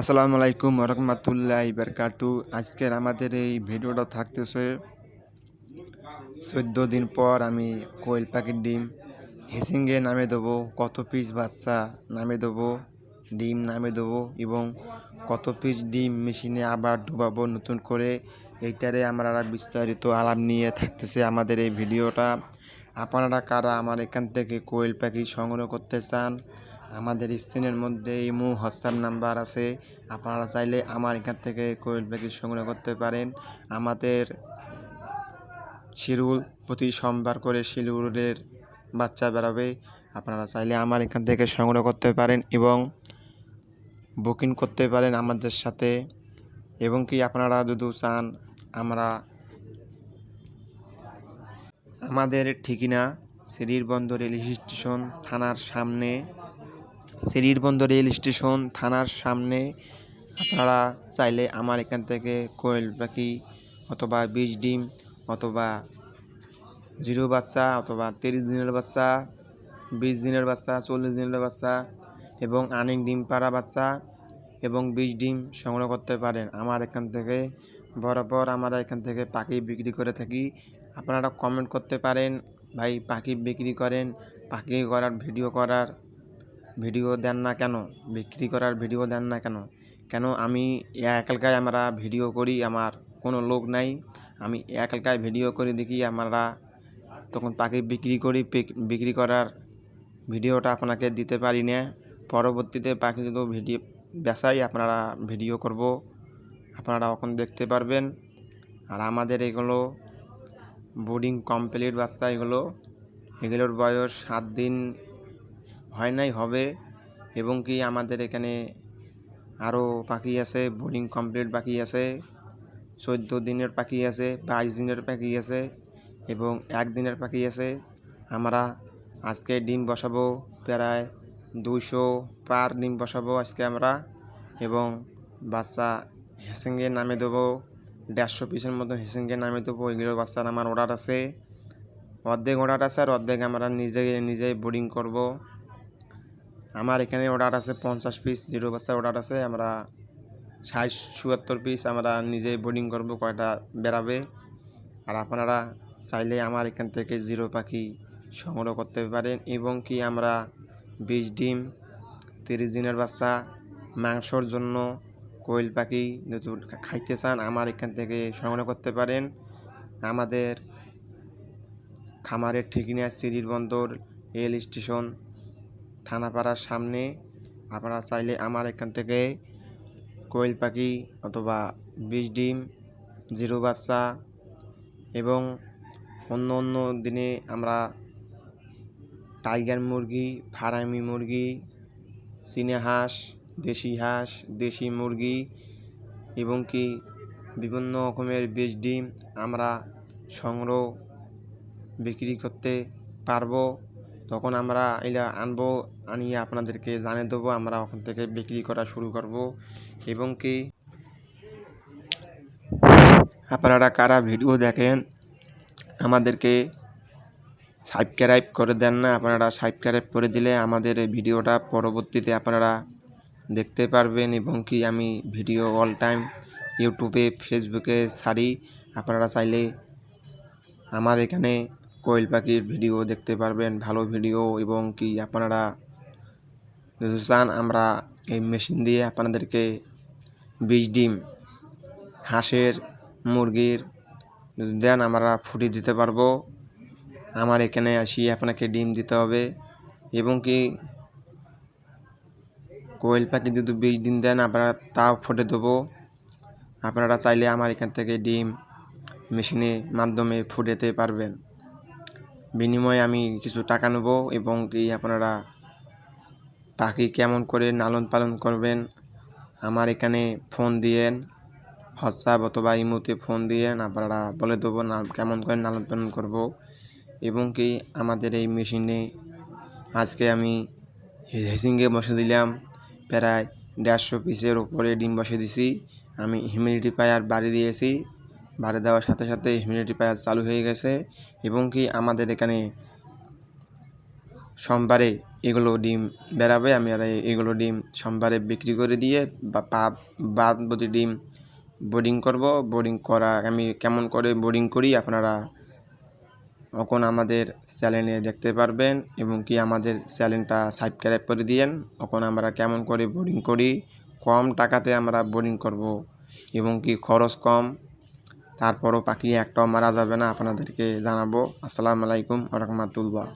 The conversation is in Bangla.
আসসালামু আলাইকুম রহমতুল্লাহ বারকাতু। আজকের আমাদের এই ভিডিওটা থাকতেছে চোদ্দ দিন পর আমি কোয়েল পাখির ডিম, হেসিংয়ে নামে দেবো, কত পিস বাচ্চা নামে দেবো, ডিম নামে দেবো এবং কত পিস ডিম মেশিনে আবার ডুবাবো নতুন করে। এইটারে আমরা বিস্তারিত আলাপ নিয়ে থাকতেছে আমাদের এই ভিডিওটা। আপনারা কারা আমার এখান থেকে কোয়েল পাখি সংগ্রহ করতে চান আমাদের স্ক্রিনের মধ্যে ইমো হোয়াটসঅ্যাপ নাম্বার আছে। আপনারা চাইলে আমার এখান থেকে কোয়েল পাখি সংগ্রহ করতে পারেন। আমাদের শিরুল প্রতি সোমবার করে শিরুলের বাচ্চা বেরোবে। আপনারা চাইলে আমার এখান থেকে সংগ্রহ করতে পারেন এবং বুকিং করতে পারেন আমাদের সাথে। এবং কি আপনারা যদি চান, আমরা আমাদের ঠিকানা শ্রীরবন্দর রেল স্টেশন থানার সামনে শ্রীরবন্দর রেল স্টেশন থানার সামনে। আপনারা চাইলে আমার এখান থেকে কোয়েল পাখি অথবা বিশ ডিম অথবা জিরো বাচ্চা অথবা তিরিশ দিনের বাচ্চা, বিশ দিনের বাচ্চা, চল্লিশ দিনের বাচ্চা এবং আনিক ডিম পাড়া বাচ্চা এবং বিশ ডিম সংগ্রহ করতে পারেন। আমার এখান থেকে বরাবর আমরা এখান থেকে পাখি বিক্রি করে থাকি। আপনারা কমেন্ট করতে পারেন, ভাই পাখি বিক্রি করেন, পাখি করার ভিডিও করার। ভিডিও দেন না কেন? বিক্রি করার ভিডিও দেন না কেন? কেন আমি একালকায় আমরা ভিডিও করি, আমার কোনো লোক নাই। আমি একালকায় ভিডিও করে দেখি আমরা তখন পাখি বিক্রি করি বিক্রি করার ভিডিওটা আপনাকে দিতে পারি না। পরবর্তীতে পাখি যদি ভিডিও, বেচাই আপনারা ভিডিও করব। আপনারা এখন দেখতে পারবেন। আর আমাদের এগুলো বোর্ডিং কমপ্লিট বাচ্চা এগুলো, এগুলোর বয়স সাত দিন হয় নাই হবে এবং কি আমাদের এখানে আরও পাখি আছে বোর্ডিং কমপ্লিট পাখি আছে, চোদ্দ দিনের পাখি আছে, বাইশ দিনের পাখি আছে এবং একদিনের পাখি আছে। আমরা আজকে ডিম বসাবো, প্রায় দুশো পার ডিম বসাবো আজকে আমরা এবং বাচ্চা হেসেঙ্গে নামে দেবো, দেড়শো পিসের মতো হেসেঙ্গে নামে দেবো, এগুলো বাচ্চার আমার অর্ডার আছে। অর্ধেক অর্ডার আছে আর অর্ধেক আমরা নিজে, নিজেই বোর্ডিং করব। আমার এখানে অর্ডার আছে পঞ্চাশ পিস জিরো বাচ্চার অর্ডার আছে। আমরা ষাট চুয়াত্তর পিস আমরা নিজেই বোর্ডিং করব, কয়টা বেরাবে। আর আপনারা চাইলে আমার এখান থেকে জিরো পাখি সংগ্রহ করতে পারেন এবং কি আমরা বিশ ডিম, তিরিশ দিনের বাচ্চা, মাংসর জন্য কোয়েল পাখি যদি খাইতে চান, আমার এখান থেকে সংগ্রহ করতে পারেন। আমাদের খামারের ঠিকানা সিরির বন্দর, রেল স্টেশন থানাপাড়ার সামনে। আপনারা চাইলে আমার এখান থেকে কোয়েল পাখি অথবা বিষ ডিম, জিরো বাচ্চা এবং অন্য অন্য দিনে আমরা টাইগার মুরগি, ফারামি মুরগি, চীনা হাঁস, দেশি হাঁস, দেশি মুরগি এবং কি বিভিন্ন রকমের বীজ ডিম আমরা সংগ্রহ বিক্রি করতে পারব। তখন আমরা এটা আনব, আনিয়ে আপনাদেরকে জানিয়ে দেবো, আমরা ওখান থেকে বিক্রি করা শুরু করব। এবং কি? আপনারা কারা ভিডিও দেখেন, আমাদেরকে সাবস্ক্রাইব করে দেন না, আপনারা সাবস্ক্রাইব করে দিলে আমাদের ভিডিওটা পরবর্তীতে আপনারা দেখতে পারবেন। এবং কি, আমি ভিডিও অল টাইম ইউটিউবে, ফেসবুকে ছাড়ি, আপনারা চাইলে আমার এখানে কোয়েল পাখির ভিডিও দেখতে পারবেন, ভালো ভিডিও এবং কি আপনারা যদি চান আমরা এই মেশিন দিয়ে আপনাদেরকে বীজ, ডিম, হাঁসের, মুরগির যদি দেন আমরা ফুটি দিতে পারব। আমার এখানে আসি আপনাকে ডিম দিতে হবে এবং কি কোয়েল পাখি যদি বীজ, ডিম দেন আপনারা তাও ফুটে দেবো। আপনারা চাইলে আমার এখান থেকে ডিম মেশিনের মাধ্যমে ফুটাতে পারবেন। বিনিময়ে আমি কিছু টাকা নেব এবং কি আপনারা পাখি কেমন করে লালন পালন করবেন, আমার এখানে ফোন দিয়েন হোয়াটসঅ্যাপ অথবা ইমোতে ফোন দিয়েন, আপনারা বলে দেবো না, কেমন করে লালন পালন করব এবং কি আমাদের এই মেশিনে আজকে আমি হেসিংয়ে বসে দিলাম, প্রায় দেড়শো পিসের ওপরে ডিম বসে দিছি, আমি হিউমিডিটি পায়ার বাড়ি দিয়েছি। বাড়ি দেওয়ার সাথে সাথে হিউমিডিটি পায়ার চালু হয়ে গেছে এবং কি আমাদের এখানে সোমবারে এগুলো ডিম বেরাবে। আমি আর এগুলো ডিম সোমবারে বিক্রি করে দিয়ে বা বাদ বাদ ডিম বোর্ডিং করব। বোর্ডিং করা, আমি কেমন করে বোর্ডিং করি আপনারা এখন আমাদের চ্যানেলে দেখতে পারবেন এবং কি আমাদের চ্যানেলটা সাবস্ক্রাইব করে দিয়েন। এখন আমরা কেমন করে বোর্ডিং করি, কম টাকাতে আমরা বোর্ডিং করব এবং কি খরচ কম। তারপরও পাখি একটাও মারা যাবে না আপনাদেরকে জানাব। আসসালামু আলাইকুম রহমতুল্লাহ।